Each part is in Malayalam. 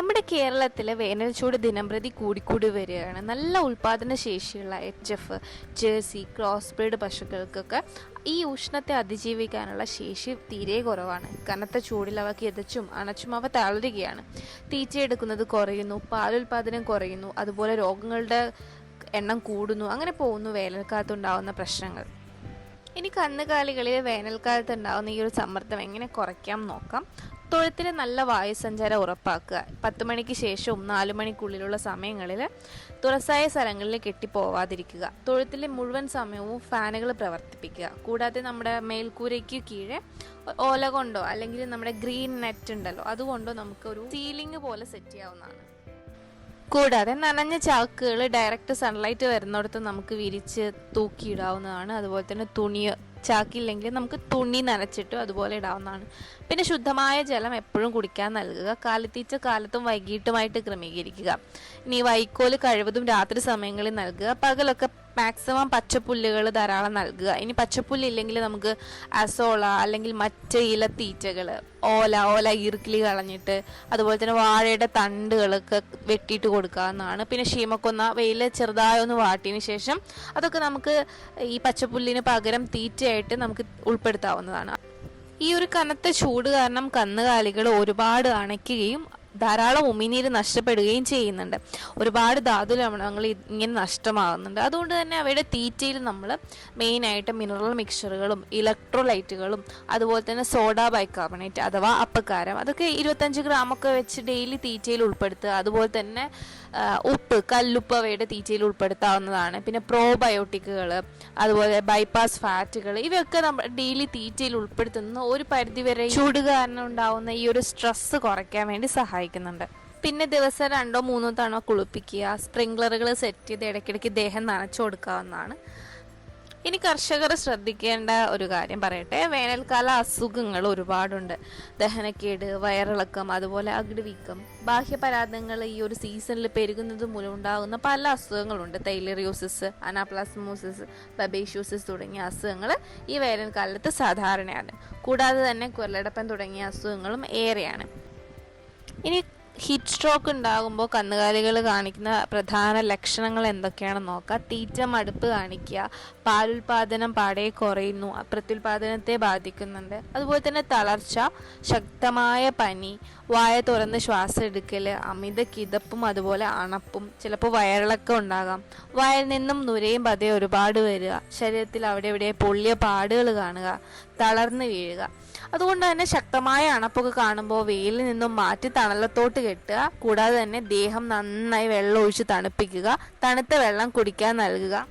നമ്മുടെ കേരളത്തിലെ വേനൽ ചൂട് ദിനംപ്രതി കൂടിക്കൂടി വരികയാണ്. നല്ല ഉൽപാദന ശേഷിയുള്ള H F Jersey cross breed പശുക്കൾക്കൊക്കെ ഈ ഉഷ്ണത്തെ അതിജീവിക്കാനുള്ള ശേഷി തീരെ കുറവാണ്. കനത്ത ചൂടിൽ അവ കിതച്ചും അണച്ചും അവ തളരുകയാണ്. തീറ്റയെടുക്കുന്നത് കുറയുന്നു പാലുൽപാദനം കുറയുന്നു അതുപോലെ രോഗങ്ങളുടെ എണ്ണം കൂടുന്നു അങ്ങനെ പോകുന്നു വേനൽക്കാലത്തുണ്ടാവുന്ന പ്രശ്നങ്ങൾ. ഇനി കന്നുകാലികളിൽ വേനൽക്കാലത്ത് ഉണ്ടാകുന്ന ഈ ഒരു സമ്മർദ്ദം എങ്ങനെ കുറയ്ക്കാം നോക്കാം. തൊഴുത്തിലെ നല്ല വായുസഞ്ചാരം ഉറപ്പാക്കുക. പത്ത് മണിക്ക് ശേഷവും നാലു മണിക്കുള്ളിലുള്ള സമയങ്ങളിൽ തുറസായ സ്ഥലങ്ങളിൽ കെട്ടിപ്പോവാതിരിക്കുക. തൊഴുത്തിലെ മുഴുവൻ സമയവും ഫാനുകൾ പ്രവർത്തിപ്പിക്കുക. കൂടാതെ നമ്മുടെ മേൽക്കൂരയ്ക്ക് കീഴെ ഓല കൊണ്ടോ അല്ലെങ്കിൽ നമ്മുടെ ഗ്രീൻ നെറ്റ് ഉണ്ടല്ലോ അതുകൊണ്ടോ നമുക്ക് ഒരു സീലിംഗ് പോലെ സെറ്റ് ചെയ്യാവുന്നതാണ്. കൂടാതെ നനഞ്ഞ ചാക്കുകൾ ഡയറക്റ്റ് സൺലൈറ്റ് വരുന്നിടത്ത് നമുക്ക് വിരിച്ച് തൂക്കിയിടാവുന്നതാണ്. അതുപോലെ തന്നെ തുണി ചാക്കില്ലെങ്കിൽ നമുക്ക് തുണി നനച്ചിട്ടും അതുപോലെ ഇടാവുന്നതാണ്. പിന്നെ ശുദ്ധമായ ജലം എപ്പോഴും കുടിക്കാൻ നൽകുക. കാലത്തീച്ച കാലത്തും വൈകിട്ടുമായിട്ട് ക്രമീകരിക്കുക. ഇനി വൈക്കോൽ കഴിവതും രാത്രി സമയങ്ങളിൽ നൽകുക. പകലൊക്കെ മാക്സിമം പച്ചപ്പുല്ലുകൾ ധാരാളം നൽകുക. ഇനി പച്ചപ്പുല്ല് ഇല്ലെങ്കിൽ നമുക്ക് അസോള അല്ലെങ്കിൽ മറ്റ് ഇലത്തീറ്റകൾ ഓല ഓല ഈർക്കിലി കളഞ്ഞിട്ട് അതുപോലെ തന്നെ വാഴയുടെ തണ്ടുകളൊക്കെ വെട്ടിയിട്ട് കൊടുക്കാവുന്നതാണ് പിന്നെ ക്ഷീമക്കൊന്ന വെയിൽ ചെറുതായി ഒന്ന് വാട്ടിയതിന് ശേഷം അതൊക്കെ നമുക്ക് ഈ പച്ചപ്പുല്ലിന് പകരം തീറ്റയായിട്ട് നമുക്ക് ഉൾപ്പെടുത്താവുന്നതാണ്. ഈ ഒരു കനത്ത ചൂട് കാരണം കന്നുകാലികൾ ഒരുപാട് അണയ്ക്കുകയും ധാരാളം ഉമിനീര് നഷ്ടപ്പെടുകയും ചെയ്യുന്നുണ്ട്. ഒരുപാട് ധാതു ലവണങ്ങൾ ഇങ്ങനെ നഷ്ടമാകുന്നുണ്ട്. അതുകൊണ്ട് തന്നെ അവയുടെ തീറ്റയിൽ നമ്മൾ മെയിനായിട്ട് മിനറൽ മിക്സറുകളും ഇലക്ട്രോലൈറ്റുകളും അതുപോലെ തന്നെ സോഡ ബൈകാർബണേറ്റ് അഥവാ അപ്പക്കാരം അതൊക്കെ ഇരുപത്തഞ്ച് ഗ്രാമൊക്കെ വെച്ച് ഡെയിലി തീറ്റയിൽ ഉൾപ്പെടുത്തുക. അതുപോലെ തന്നെ ഉപ്പ് കല്ലുപ്പ് അവയുടെ തീറ്റയിൽ ഉൾപ്പെടുത്താവുന്നതാണ്. പിന്നെ പ്രോബയോട്ടിക്കുകൾ അതുപോലെ ബൈപ്പാസ് ഫാറ്റുകൾ ഇവയൊക്കെ നമ്മൾ ഡെയിലി തീറ്റയിൽ ഉൾപ്പെടുത്തുന്ന ഒരു പരിധിവരെ ചൂട് കാരണം ഉണ്ടാവുന്ന ഈ ഒരു സ്ട്രെസ് കുറയ്ക്കാൻ വേണ്ടി സഹായിക്കുന്നുണ്ട്. പിന്നെ ദിവസം രണ്ടോ മൂന്നോ തവണ കുളിപ്പിക്കുക സ്പ്രിംഗ്ലറുകൾ സെറ്റ് ചെയ്ത് ഇടയ്ക്കിടയ്ക്ക് ദേഹം നനച്ചു കൊടുക്കാവുന്നതാണ്. ഇനി കർഷകർ ശ്രദ്ധിക്കേണ്ട ഒരു കാര്യം പറയട്ടെ. വേനൽക്കാല അസുഖങ്ങൾ ഒരുപാടുണ്ട്. ദഹനക്കേട് വയറിളക്കം അതുപോലെ അകിടുവീക്കം ബാഹ്യപരാധങ്ങൾ ഈ ഒരു സീസണിൽ പെരുകുന്നത് മൂലം ഉണ്ടാകുന്ന പല അസുഖങ്ങളുണ്ട്. തൈലറിയോസിസ് അനാപ്ലാസ്മോസിസ് ബബേഷ്യൂസിസ് തുടങ്ങിയ അസുഖങ്ങൾ ഈ വേനൽക്കാലത്ത് സാധാരണയാണ്. കൂടാതെ തന്നെ കുരലടപ്പൻ തുടങ്ങിയ അസുഖങ്ങളും ഏറെയാണ്. ഇനി ഹീറ്റ് സ്ട്രോക്ക് ഉണ്ടാകുമ്പോൾ കന്നുകാലികൾ കാണിക്കുന്ന പ്രധാന ലക്ഷണങ്ങൾ എന്തൊക്കെയാണെന്ന് നോക്കാം. തീറ്റ മടുപ്പ് കാണിക്കുക പാലുൽപാദനം പാടെ കുറയുന്നു പ്രത്യുൽപാദനത്തെ ബാധിക്കുന്നുണ്ട്. അതുപോലെ തന്നെ തളർച്ച ശക്തമായ പനി വായ തുറന്ന് ശ്വാസം എടുക്കൽ അമിത കിതപ്പും അതുപോലെ അണപ്പും ചിലപ്പോൾ വയറിളക്കം ഉണ്ടാകാം. വയറിൽ നിന്നും നുരയും പതയും ഒരുപാട് വരിക. ശരീരത്തിൽ അവിടെ ഇവിടെ പൊള്ളിയ പാടുകൾ കാണുക. തളർന്ന് വീഴുക. അതുകൊണ്ട് തന്നെ ശക്തമായ അണപ്പൊക്കെ കാണുമ്പോൾ വെയിലിൽ നിന്നും മാറ്റി തണലത്തോട്ട് കെട്ടുക. കൂടാതെ തന്നെ ദേഹം നന്നായി വെള്ളം ഒഴിച്ച് തണുപ്പിക്കുക. തണുത്ത വെള്ളം കുടിക്കാൻ നൽകുക.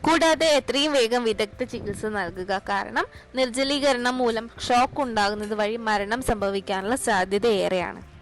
കൂടാതെ എത്രയും വേഗം വിദഗ്ധ ചികിത്സ നൽകുക. കാരണം നിർജലീകരണം മൂലം ഷോക്ക് ഉണ്ടാകുന്നത് വഴി മരണം സംഭവിക്കാനുള്ള സാധ്യത ഏറെയാണ്